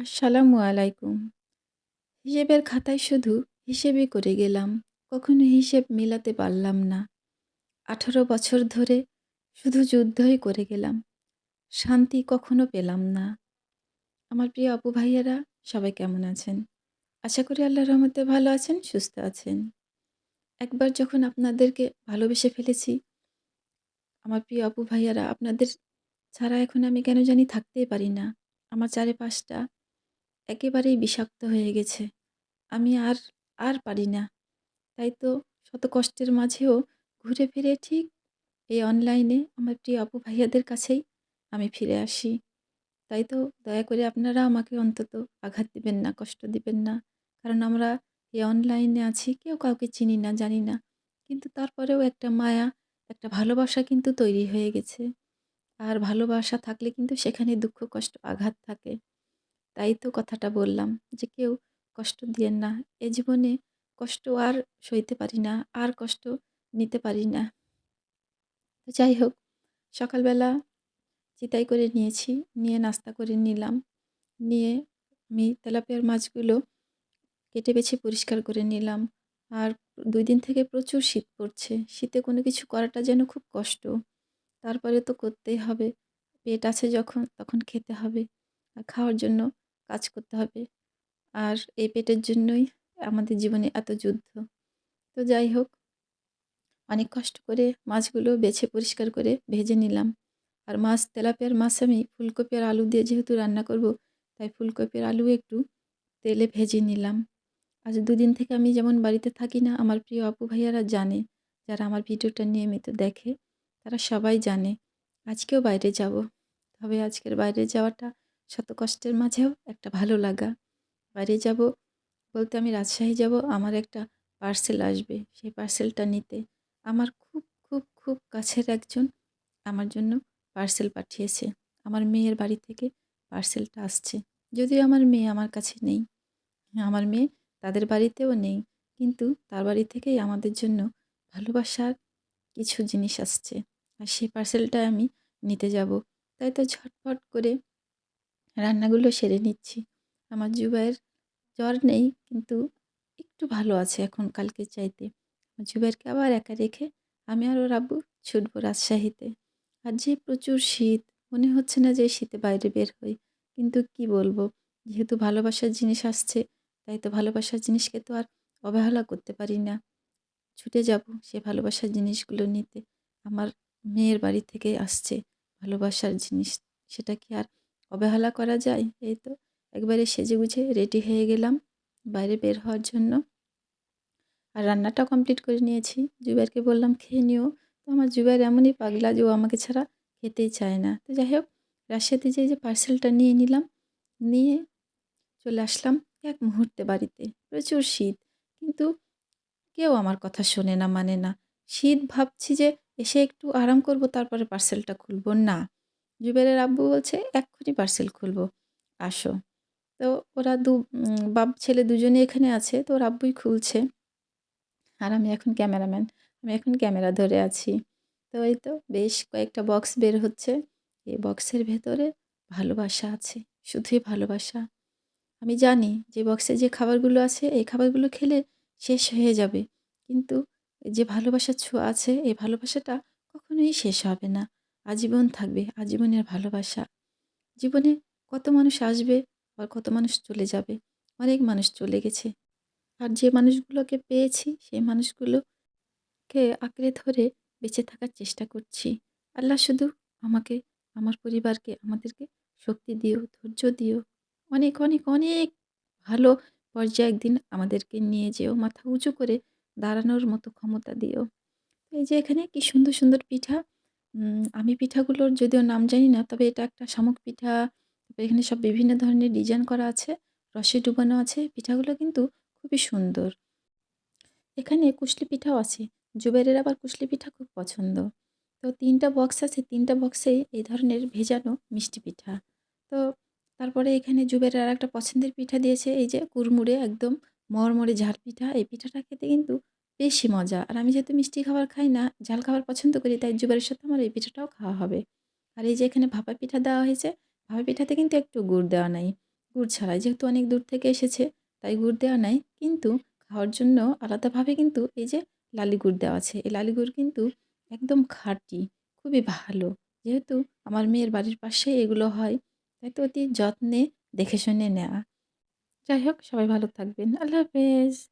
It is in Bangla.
আসসালামু আলাইকুম। হিসেবের খাতায় শুধু হিসেবই করে গেলাম। কখনো হিসেব মেলাতে পারলাম না। ১৮ বছর ধরে শুধু যুদ্ধই করে গেলাম। শান্তি কখনো পেলাম না। আমার প্রিয় আপু ভাইয়ারা সবাই কেমন আছেন? আশা করি আল্লাহর রহমতে ভালো আছেন, সুস্থ আছেন। একবার যখন আপনাদেরকে ভালোবেসে ফেলেছি, আমার প্রিয় আপু ভাইয়ারা আপনাদের ছাড়া এখন আমি কেন জানি থাকতেই পারি না। আমার চারিপাশটা একেবারেই বিষাক্ত হয়ে গেছে। আমি আর, আর পারি না। তাই তো শত কষ্টের মাঝেও ঘুরে ফিরে ঠিক এই অনলাইনে আমার প্রিয় আপু ভাইয়াদের কাছেই আমি ফিরে আসি। তাই তো দয়া করে আপনারা আমাকে অন্তত আঘাত দিবেন না, কষ্ট দিবেন না। কারণ আমরা এই অনলাইনে আছি, কেউ কাউকে চিনি না, জানি না। কিন্তু তারপরেও একটা মায়া, একটা ভালোবাসা কিন্তু তৈরি হয়ে গেছে। আর ভালোবাসা থাকলে কিন্তু সেখানে দুঃখ, কষ্ট, আঘাত থাকে। তাই তো কথাটা বললাম যে কেউ কষ্ট দিয়েন না। এ জীবনে কষ্ট আর সইতে পারি না, আর কষ্ট নিতে পারি না। তো যাই হোক, সকালবেলা চিতাই করে নিয়েছি, নিয়ে নাস্তা করে নিলাম। নিয়ে আমি তেলাপিয়ার মাছগুলো কেটে বেছে পরিষ্কার করে নিলাম। আর দুই দিন থেকে প্রচুর শীত পড়ছে। শীতে কোনো কিছু করাটা যেন খুব কষ্ট। তারপরে তো করতেই হবে। পেট আছে যখন, তখন খেতে হবে। আর খাওয়ার জন্য কাজ করতে হবে। আর এই পেটের জন্যই আমাদের জীবনে এত যুদ্ধ। তো যাই হোক, অনেক কষ্ট করে মাছগুলো বেছে পরিষ্কার করে ভেজে নিলাম। আর মাছ তেলাপিয়ার মাছ আমি ফুলকপি আর আলু দিয়ে যেহেতু রান্না করব, তাই ফুলকপি আর আলু একটু তেলে ভেজে নিলাম। আজ দুদিন থেকে আমি যেমন বাড়িতে থাকি না, আমার প্রিয় আপু ভাইয়ারা জানে, যারা আমার ভিডিওটা নিয়মিত দেখে, তারা সবাই জানে। আজকেও বাইরে যাব। তবে আজকের বাইরে যাওয়াটা শত কষ্টের মাঝেও একটা ভালো লাগা। বাইরে যাব বলতে আমি রাজশাহী যাব, আমার একটা পার্সেল আসবে। সেই পার্সেলটা নিতে। আমার খুব, খুব, খুব কাছের একজন আমার জন্য পার্সেল পাঠিয়েছে। আমার মেয়ের বাড়ি থেকে পার্সেলটা আসছে। যদিও আমার মেয়ে আমার কাছে নেই। আমার মেয়ে তাদের বাড়িতেও নেই। কিন্তু তার বাড়ি থেকেই আমাদের জন্য ভালোবাসার কিছু জিনিস আসছে। আর সেই পার্সেলটা আমি নিতে যাব। তাই তো ঝটপট করে রান্নাগুলো সেরে নিচ্ছি। আমার জুবাইয়ের জ্বর নেই কিন্তু একটু ভালো আছে এখন কালকে চাইতে। জুবাইরকে আবার একা রেখে আমি আর ওর আব্বু ছুটবো রাজশাহীতে। আর যে প্রচুর শীত, মনে হচ্ছে না যে শীতে বাইরে বের হই। কিন্তু কি বলব, যেহেতু ভালোবাসার জিনিস আসছে, তাই তো ভালোবাসার জিনিসকে তো আর অবহেলা করতে পারি না। ছুটে যাব সে ভালোবাসার জিনিসগুলো নিতে। আমার মেয়ের বাড়ি থেকে আসছে ভালোবাসার জিনিস। সেটা কি আর অবহেলা করা যায়? এই তো একবারে সেজেগুজে রেডি হয়ে গেলাম বাইরে বের হওয়ার জন্য। আর রান্নাটা কমপ্লিট করে নিয়েছি। জুবাইরকে বললাম খেয়ে নিও। তো আমার জুবাইর এমনই পাগলা যে ও আমাকে ছাড়া খেতেই চায় না। তো যাই হোক রাজশাহীতে যেয়ে যে পার্সেলটা নিয়ে নিলাম। নিয়ে চলে আসলাম এক মুহূর্তে বাড়িতে। প্রচুর শীত। কিন্তু কেউ আমার কথা শোনে না, মানে না। শীত ভাবছি যে এসে একটু আরাম করব তারপরে পার্সেলটা খুলব। না। জুবাইরের আব্বু বলছে, "এক্ষুনি পার্সেল খুলবো আসো।" তো ওরা দু বাপ ছেলে দুজনেই এখানে আছে। তো ওর আব্বুই খুলছে। আর আমি এখন ক্যামেরাম্যান। আমি এখন ক্যামেরা ধরে আছি। তো এই তো বেশ কয়েকটা বক্স বের হচ্ছে। এই বক্সের ভেতরে ভালোবাসা আছে। শুধুই ভালোবাসা। আমি জানি যে বক্সে যে খাবারগুলো আছে, এই খাবারগুলো খেলে শেষ হয়ে যাবে। কিন্তু যে ভালোবাসার ছোঁয়া আছে, এই ভালোবাসাটা কখনোই শেষ হবে না। আজীবন থাকবে, আজীবনের ভালোবাসা। জীবনে কত মানুষ আসবে, আর কত মানুষ চলে যাবে। অনেক মানুষ চলে গেছে। আর যে মানুষগুলোকে পেয়েছি, সেই মানুষগুলোকে আঁকড়ে ধরে বেঁচে থাকার চেষ্টা করছি। আল্লাহ শুধু আমাকে, আমার পরিবারকে, আমাদেরকে শক্তি দিও, ধৈর্য দিও। অনেক, অনেক, অনেক ভালো পর্যায়ে একদিন আমাদেরকে নিয়ে যেও। মাথা উঁচু করে দাঁড়ানোর মতো ক্ষমতা দিও। এই যে এখানে কি সুন্দর, সুন্দর পিঠা। আমি পিঠাগুলোর যদিও নাম জানি না, তবে এটা একটা শামুক পিঠা। তারপরে এখানে সব বিভিন্ন ধরনের ডিজাইন করা আছে। রসে ডুবানো আছে। পিঠাগুলো কিন্তু খুবই সুন্দর। এখানে কুশলি পিঠাও আছে। জুবাইরের আবার কুশলি পিঠা খুব পছন্দ। তো ৩ টা বক্স আছে, ৩ টা বক্সেই এই ধরনের ভেজানো মিষ্টি পিঠা। তো তারপরে এখানে জুবাইরের আরেকটা পছন্দের পিঠা দিয়েছে এই যে কুড়মুড়ে একদম মরমরে ঝাল পিঠা। এই পিঠাটা খেতে কিন্তু বেশি মজা। আর আমি যেহেতু মিষ্টি খাবার খাই না, ঝাল খাবার পছন্দ করি, তাই জুবাইরের সাথে আমার এই পিঠাটাও খাওয়া হবে। আর এই যে এখানে ভাপা পিঠা দেওয়া হয়েছে। ভাপা পিঠাতে কিন্তু একটু গুড় দেওয়া নাই। গুড় ছাড়াই যেহেতু অনেক দূর থেকে এসেছে তাই গুড় দেওয়া নাই কিন্তু খাওয়ার জন্য আলাদাভাবে কিন্তু এই যে লালি গুড় দেওয়া আছে এই লালি গুড় কিন্তু একদম খাঁটি খুবই ভালো যেহেতু আমার মেয়ের বাড়ির পাশে এগুলো হয় তাই তো অতি যত্নে দেখে শুনে নেওয়া যাই হোক সবাই ভালো থাকবেন আল্লাহ হাফেজ